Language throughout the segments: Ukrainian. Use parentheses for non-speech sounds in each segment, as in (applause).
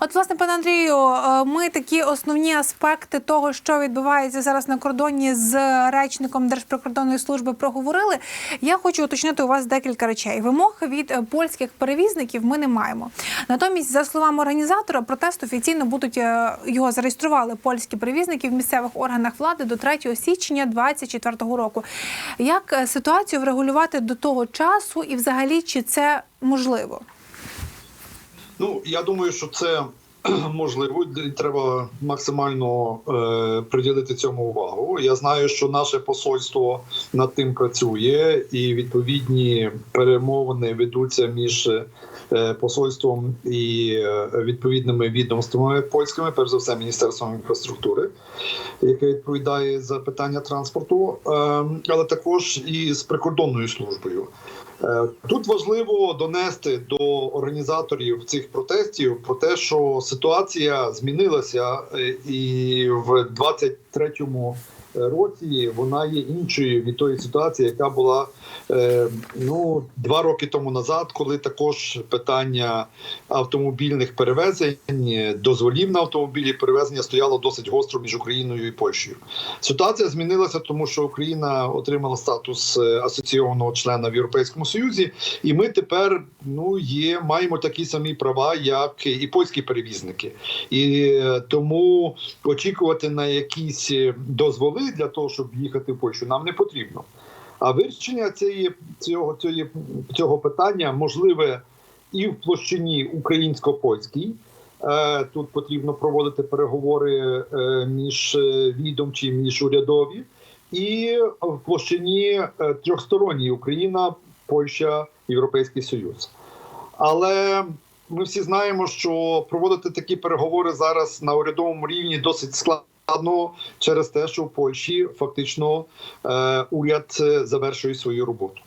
От, власне, пане Андрію, е, ми такі основні аспекти того, що відбувається зараз на кордоні з речником Держприкордонної служби, проговорили. Я хочу уточнити у вас декілька речей. Вимог від е, польських перевізників ми не маємо. Натомість, за словами організатора, протест офіційно будуть е, його зареєстрували польські перевізники в місцевих органах влади до 3 січня 2024 року. Як ситуацію врегулювати до того часу, і взагалі чи це можливо? Ну я думаю, що це (clears throat) можливо. Треба максимально е, приділити цьому увагу. Я знаю, що наше посольство над тим працює, і відповідні перемовини ведуться між е, посольством і е, відповідними відомствами польськими, перш за все, міністерством інфраструктури, яке відповідає за питання транспорту, е, але також і з прикордонною службою. Е, Тут важливо донести до організаторів цих протестів про те, що ситуація змінилася, е, і в 23-му році вона є іншою від тої ситуації, яка була е, ну два роки тому назад, коли також питання автомобільних перевезень, дозволів на автомобілі перевезення стояло досить гостро між Україною і Польщею. Ситуація змінилася, тому що Україна отримала статус е, асоційованого члена в Європейському Союзі, і ми тепер ну є маємо такі самі права, як і польські перевізники, і е, тому очікувати на якісь е, для того, щоб їхати в Польщу, нам не потрібно. А вирішення цієї цього цієї цього питання можливе і в площині українсько-польській. Е, Тут потрібно проводити переговори е, між е, відомчі, між урядові, і в площині трьохсторонній Україна, Польща, Європейський Союз. Але ми всі знаємо, що проводити такі переговори зараз на урядовому рівні досить складно через те, що в Польщі фактично е, уряд е, завершує свою роботу.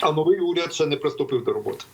А новий уряд ще не приступив до роботи.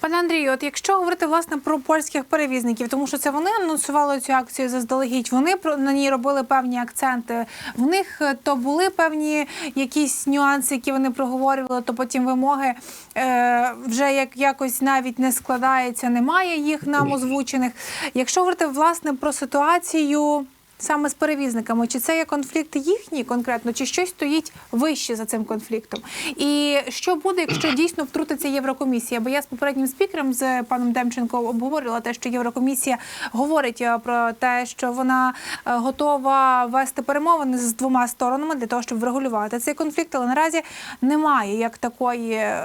Пане Андрію, от якщо говорити власне про польських перевізників, тому що це вони анонсували цю акцію заздалегідь, вони на ній робили певні акценти. В них е, то були певні якісь нюанси, які вони проговорювали, то потім вимоги е, вже як якось навіть не складається, немає їх нам озвучених. Якщо говорити власне про ситуацію. Саме з перевізниками, чи це є конфлікт їхній конкретно, чи щось стоїть вище за цим конфліктом? І що буде, якщо дійсно втрутиться Єврокомісія? Бо я з попереднім спікером з паном Демченко обговорювала те, що Єврокомісія говорить е, про те, що вона е, готова вести перемовини з двома сторонами для того, щоб врегулювати цей конфлікт, але наразі немає як такої е,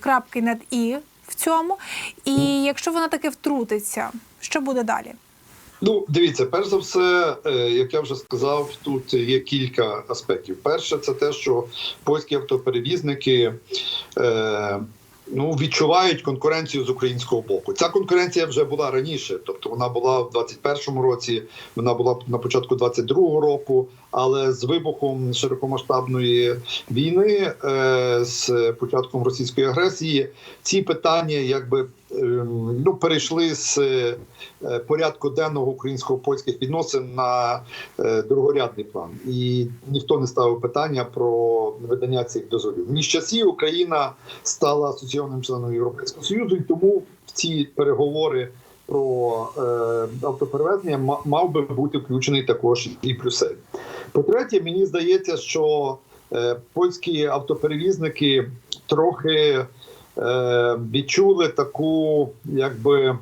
крапки над і в цьому. І якщо вона таки втрутиться, що буде далі? Ну, дивіться, перш за все, е, як я вже сказав, тут є кілька аспектів. Перше, це те, що польські автоперевізники. Е, Ну, відчувають конкуренцію з українського боку. Ця конкуренція вже була раніше, тобто вона була в 21-му році, вона була на початку 22-го року, але з вибухом широкомасштабної війни, е, з початком російської агресії, ці питання якби ну перейшли з е, порядку денного українсько-польських відносин на е, другорядний план, і ніхто не ставив питання про видання цих дозволів. Між часів Україна стала асоційованим членом Європейського Союзу, і тому ці переговори про е, автоперевезення ма- мав би бути включений також і Брюссель. По-третє, мені здається, що е, польські автоперевізники трохи відчули таку, якби.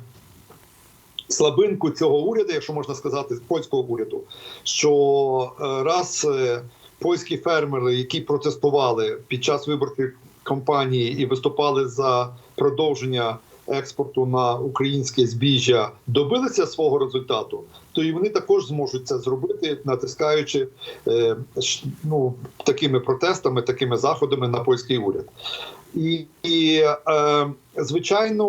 Слабинку цього уряду, якщо можна сказати, польського уряду, що е, раз е, польські фермери, які протестували під час виборчих кампанії і виступали за продовження експорту на українське збіжжя, добилися свого результату, то і вони також зможуть це зробити, натискаючи е, ну, такими протестами, такими заходами на польський уряд. І, і е, звичайно,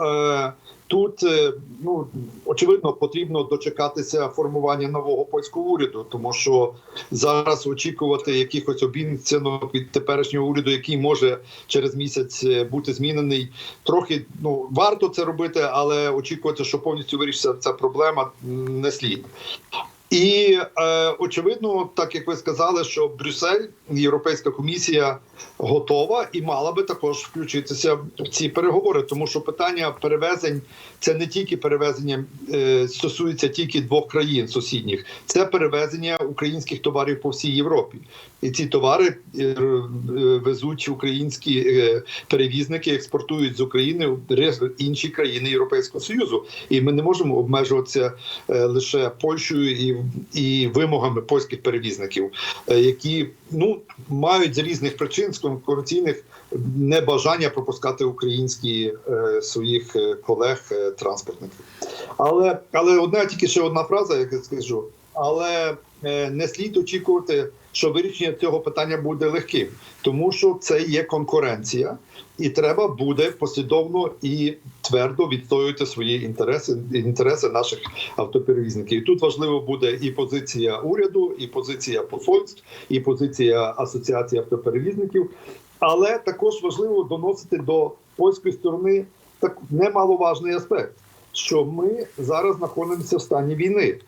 е, тут е, ну очевидно потрібно дочекатися формування нового польського уряду, тому що зараз очікувати якихось обіцянок від теперішнього уряду, який може через місяць е, бути змінений, трохи ну варто це робити, але очікувати, що повністю вирішиться ця проблема, не слід. І е, очевидно, так як ви сказали, що Брюссель, Європейська комісія готова і мала би також включитися в ці переговори, тому що питання перевезень це не тільки перевезення е, стосується тільки двох країн сусідніх, це перевезення українських товарів по всій Європі. І ці товари е, е, везуть українські е, перевізники, експортують з України в інші країни Європейського Союзу. І ми не можемо обмежуватися е, лише Польщею і, і вимогами польських перевізників, е, які ну мають з різних причин з конкуренційних небажання пропускати українські е, своїх е, колег транспортників. Але але одна тільки ще одна фраза, як я скажу. Але е, не слід очікувати, що вирішення цього питання буде легким, тому що це є конкуренція, і треба буде послідовно і твердо відстоювати свої інтереси, інтереси наших автоперевізників. І тут важливо буде і позиція уряду, і позиція посольств, і позиція асоціації автоперевізників. Але також важливо доносити до польської сторони так немаловажний аспект, що ми зараз знаходимося в стані війни.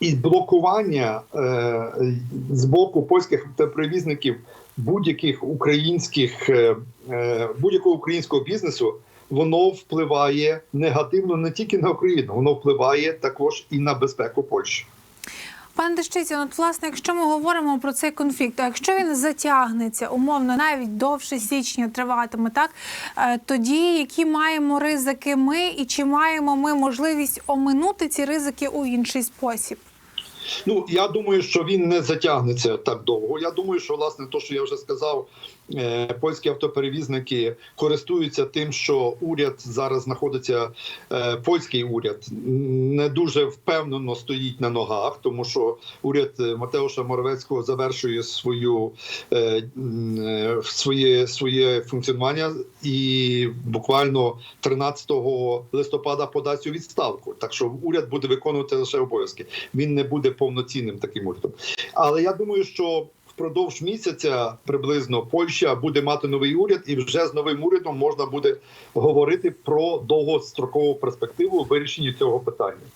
І блокування е, з боку польських автоперевізників будь-яких українських е, е, будь-якого українського бізнесу воно впливає негативно не тільки на Україну, воно впливає також і на безпеку Польщі. Пане Дещиця, от власне, якщо ми говоримо про цей конфлікт, а якщо він затягнеться, умовно, навіть довше січня триватиме, так е, тоді які маємо ризики ми, і чи маємо ми можливість оминути ці ризики у інший спосіб? Ну я думаю, що він не затягнеться так довго. Я думаю, що власне то, що я вже сказав, польські автоперевізники користуються тим, що уряд зараз знаходиться, е, польський уряд не дуже впевнено стоїть на ногах, тому що уряд е, Матеуша Моровецького завершує свою е, е, своє своє функціонування і буквально 13 листопада подасть у відставку. Так що уряд буде виконувати лише обов'язки. Він не буде повноцінним таким урядом. Але я думаю, що впродовж місяця приблизно Польща буде мати новий уряд, і вже з новим урядом можна буде говорити про довгострокову перспективу вирішення цього питання.